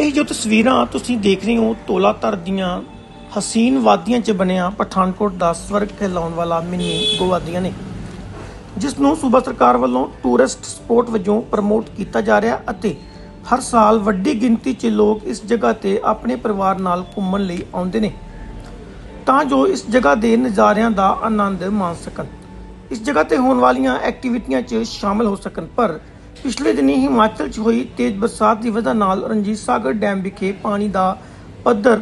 ਇਹ ਜੋ ਤਸਵੀਰਾਂ ਤੁਸੀਂ ਦੇਖ ਰਹੇ ਹੋ ਤੋਲਾਤਰ ਦੀਆਂ ਹਸੀਨ ਵਾਦੀਆਂ 'ਚ ਬਣਿਆ ਪਠਾਨਕੋਟ ਦਾ ਸਵਰਗ ਕਹਿਲਾਉਣ ਵਾਲਾ ਮਿੰਨੀ ਗੋਵਾਦੀਆਂ ਨੇ, ਜਿਸ ਨੂੰ ਸੂਬਾ ਸਰਕਾਰ ਵੱਲੋਂ ਟੂਰਿਸਟ ਸਪੋਟ ਵਜੋਂ ਪ੍ਰਮੋਟ ਕੀਤਾ ਜਾ ਰਿਹਾ ਅਤੇ ਹਰ ਸਾਲ ਵੱਡੀ ਗਿਣਤੀ 'ਚ ਲੋਕ ਇਸ ਜਗ੍ਹਾ ਤੇ ਆਪਣੇ ਪਰਿਵਾਰ ਨਾਲ ਘੁੰਮਣ ਲਈ ਆਉਂਦੇ ਨੇ। ਤਾਂ ਜੋ ਇਸ ਜਗ੍ਹਾ ਦੇ ਨਜ਼ਾਰਿਆਂ ਦਾ ਆਨੰਦ ਮਾਣ ਸਕਣ। ਇਸ ਜਗ੍ਹਾ ਤੇ ਹੋਣ ਵਾਲੀਆਂ ਐਕਟੀਵਿਟੀਆਂ 'ਚ ਸ਼ਾਮਲ ਹੋ ਸਕਣ, ਪਰ ਪਿਛਲੇ ਦਿਨੀ ਹਿਮਾਚਲ 'ਚ ਹੋਈ ਤੇਜ਼ ਬਰਸਾਤ ਦੀ ਵਜ੍ਹਾ ਨਾਲ ਰਣਜੀਤ ਸਾਗਰ ਡੈਮ ਵਿਖੇ ਪਾਣੀ ਦਾ ਪੱਧਰ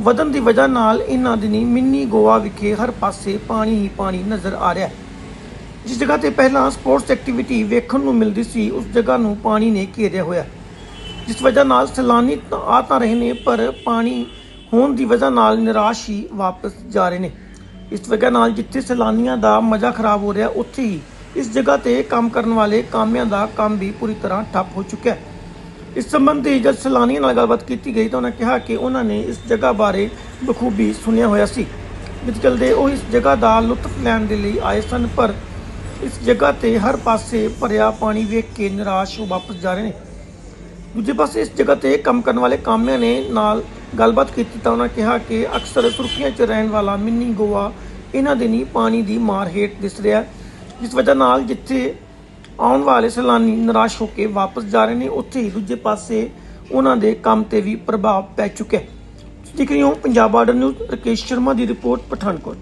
ਵਧਣ ਦੀ ਵਜ੍ਹਾ ਨਾਲ ਇਹਨਾਂ ਦਿਨੀ ਮਿੰਨੀ ਗੋਆ ਵਿਖੇ ਹਰ ਪਾਸੇ ਪਾਣੀ ਹੀ ਪਾਣੀ ਨਜ਼ਰ ਆ ਰਿਹਾ ਹੈ। ਜਿਸ ਜਗ੍ਹਾ ਤੇ ਪਹਿਲਾਂ ਸਪੋਰਟਸ ਐਕਟੀਵਿਟੀ ਵੇਖਣ ਨੂੰ ਮਿਲਦੀ ਸੀ, ਉਸ ਜਗ੍ਹਾ ਨੂੰ ਪਾਣੀ ਨੇ ਘੇਰਿਆ ਹੋਇਆ ਜਿਸ ਵਜ੍ਹਾ ਨਾਲ ਸੈਲਾਨੀ ਤਾਂ ਆ ਤਾਂ ਰਹੇ ਨੇ, ਪਰ ਪਾਣੀ ਹੋਣ ਦੀ ਵਜ੍ਹਾ ਨਾਲ ਨਿਰਾਸ਼ ਹੀ ਵਾਪਸ ਜਾ ਰਹੇ ਨੇ। ਇਸ ਵਜ੍ਹਾ ਨਾਲ ਜਿੱਥੇ ਸੈਲਾਨੀਆਂ ਦਾ ਮਜ਼ਾ ਖਰਾਬ ਹੋ ਰਿਹਾ, ਉੱਥੇ ਹੀ ਇਸ ਜਗ੍ਹਾ ਤੇ ਕੰਮ ਕਰਨ ਵਾਲੇ ਕਾਮਿਆਂ ਦਾ ਕੰਮ ਵੀ ਪੂਰੀ ਤਰ੍ਹਾਂ ਠੱਪ ਹੋ ਚੁੱਕਿਆ ਹੈ। ਇਸ ਸੰਬੰਧੀ ਜਦ ਸੈਲਾਨੀਆਂ ਨਾਲ ਗੱਲਬਾਤ ਕੀਤੀ ਗਈ ਤਾਂ ਉਹਨਾਂ ਕਿਹਾ ਕਿ ਉਹਨਾਂ ਨੇ ਇਸ ਜਗ੍ਹਾ ਬਾਰੇ ਬਖੂਬੀ ਸੁਣਿਆ ਹੋਇਆ ਸੀ। ਜਿਸ ਚਲਦੇ ਉਹ ਇਸ ਜਗ੍ਹਾ ਦਾ ਲੁਤਫ ਲੈਣ ਦੇ ਲਈ ਆਏ ਸਨ ਪਰ ਇਸ ਜਗ੍ਹਾ ਤੇ ਹਰ ਪਾਸੇ ਭਰਿਆ ਪਾਣੀ ਵੇਖ ਕੇ ਨਿਰਾਸ਼ ਹੋ ਵਾਪਸ ਜਾ ਰਹੇ ਨੇ। ਦੂਜੇ ਪਾਸੇ ਇਸ ਜਗ੍ਹਾ ਤੇ ਕੰਮ ਕਰਨ ਵਾਲੇ ਕਾਮਿਆਂ ਨੇ ਨਾਲ ਗੱਲਬਾਤ ਕੀਤੀ ਤਾਂ ਉਹਨਾਂ ਕਿਹਾ ਕਿ ਅਕਸਰ ਸੁਰਖੀਆਂ 'ਚ ਰਹਿਣ ਵਾਲਾ ਮਿੰਨੀ ਗੋਆ ਇਹਨਾਂ ਦੇ ਨਹੀਂ ਪਾਣੀ ਦੀ ਮਾਰ ਹੇਠ ਦਿਸ ਰਿਹਾ ਹੈ, ਜਿਸ ਵਜ੍ਹਾ ਨਾਲ ਜਿੱਥੇ ਆਉਣ ਵਾਲੇ ਸੈਲਾਨੀ ਨਿਰਾਸ਼ ਹੋ ਕੇ ਵਾਪਸ ਜਾ ਰਹੇ ਨੇ, ਉੱਥੇ ਹੀ ਦੂਜੇ ਪਾਸੇ ਉਹਨਾਂ ਦੇ ਕੰਮ ਤੇ ਵੀ ਪ੍ਰਭਾਵ ਪੈ ਚੁੱਕਿਆ ਹੈ। ਦੇਖ ਰਹੇ ਹੋ ਪੰਜਾਬ ਬਾਰਡਰ ਨਿਊਜ਼, ਰਕੇਸ਼ ਸ਼ਰਮਾ ਦੀ ਰਿਪੋਰਟ ਪਠਾਨਕੋਟ।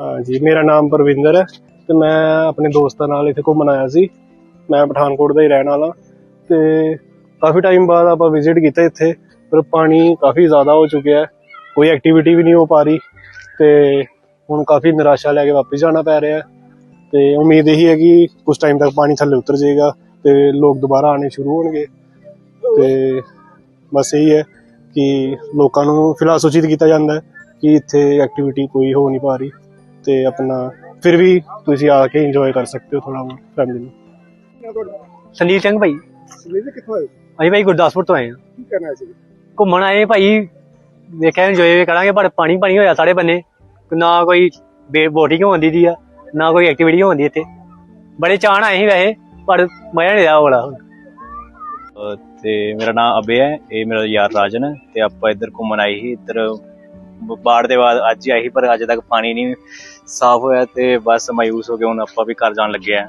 ਹਾਂਜੀ ਮੇਰਾ ਨਾਮ ਪਰਵਿੰਦਰ ਹੈ ਤੇ ਮੈਂ ਆਪਣੇ ਦੋਸਤਾਂ ਨਾਲ ਇੱਥੇ ਘੁੰਮਣ ਆਇਆ ਸੀ। ਮੈਂ ਪਠਾਨਕੋਟ ਦਾ ਹੀ ਰਹਿਣ ਵਾਲਾ। ਤੇ ਕਾਫੀ ਟਾਈਮ ਬਾਅਦ ਆਪਾਂ ਵਿਜ਼ਿਟ ਕੀਤਾ ਇੱਥੇ, ਪਰ ਪਾਣੀ ਕਾਫੀ ਜ਼ਿਆਦਾ ਹੋ ਚੁੱਕਿਆ ਹੈ। ਕੋਈ ਐਕਟੀਵਿਟੀ ਵੀ ਨਹੀਂ ਹੋ ਪਾ ਰਹੀ। ਤੇ ਹੁਣ ਕਾਫੀ ਨਿਰਾਸ਼ਾ ਲੈ ਕੇ ਵਾਪਸ ਜਾਣਾ ਪੈ ਰਿਹਾ ਹੈ। ਤੇ ਉਮੀਦ ਇਹੀ ਹੈ ਕਿ ਕੁਝ ਟਾਈਮ ਤੱਕ ਪਾਣੀ ਥੱਲੇ ਉਤਰ ਜਾਏਗਾ ਤੇ ਲੋਕ ਦੁਬਾਰਾ ਆਣੇ ਸ਼ੁਰੂ ਹੋਣਗੇ। ਤੇ ਬਸ ਇਹੀ ਹੈ ਕਿ ਲੋਕਾਂ ਨੂੰ ਫਿਲਹਾਲ ਸੂਚਿਤ ਕੀਤਾ ਜਾਂਦਾ ਹੈ ਕਿ ਇੱਥੇ ਐਕਟੀਵਿਟੀ ਕੋਈ ਹੋ ਨਹੀਂ ਪਾ ਰਹੀ। ਤੇ ਆਪਣਾ ਫਿਰ ਵੀ ਤੁਸੀਂ ਆ ਕੇ ਇੰਜੋਏ ਕਰ ਸਕਦੇ ਹੋ ਥੋੜਾ ਬਹੁਤ ਫੈਮਿਲੀ ਨੂੰ। ਸੰਦੀਪ ਸਿੰਘ ਭਾਈ। ਵੀਜ਼ੇ ਕਿੱਥੋਂ ਆਏ ਅਸੀਂ ਭਾਈ ਗੁਰਦਾਸਪੁਰ ਤੋਂ ਆਏ ਹਾਂ। ਕੀ ਕਰਨਾ ਸੀ ਘੁੰਮਣ ਆਏ ਭਾਈ ਵੇਖਿਆ ਇੰਜੋਏ ਕਰਾਂਗੇ ਪਰ ਪਾਣੀ ਪਾਣੀ ਹੋਇਆ ਸਾਡੇ ਬੰਨੇ। ਨਾ ਕੋਈ ਬੋਟਿੰਗ ਹੁੰਦੀ ਦੀ ਆ ਨਾ ਕੋਈ ਐਕਟੀਵਿਟੀ ਹੁੰਦੀ ਇੱਥੇ। ਬੜੇ ਚਾਹਣ ਆਏ ਸੀ ਵੈਸੇ ਪਰ ਮਜ਼ਾ ਨਹੀਂ ਵਾਲਾ ਅਹ ਤੇ ਮੇਰਾ ਨਾਮ ਅਬੇ ਹੈ ਇਹ ਮੇਰਾ ਯਾਰ ਰਾਜਨ ਹੈ ਤੇ ਆਪਾਂ ਇੱਧਰ ਘੁੰਮਣ ਆਏ ਸੀ ਇੱਧਰ ਬਾੜ ਦੇ ਬਾਅਦ ਅੱਜ ਹੀ ਆਈ ਸੀ ਪਰ ਅਜੇ ਤੱਕ ਪਾਣੀ ਨਹੀਂ ਸਾਫ਼ ਹੋਇਆ ਤੇ ਬਸ ਮਾਯੂਸ ਹੋ ਕੇ ਹੁਣ ਆਪਾਂ ਵੀ ਘਰ ਜਾਣ ਲੱਗੇ ਆ।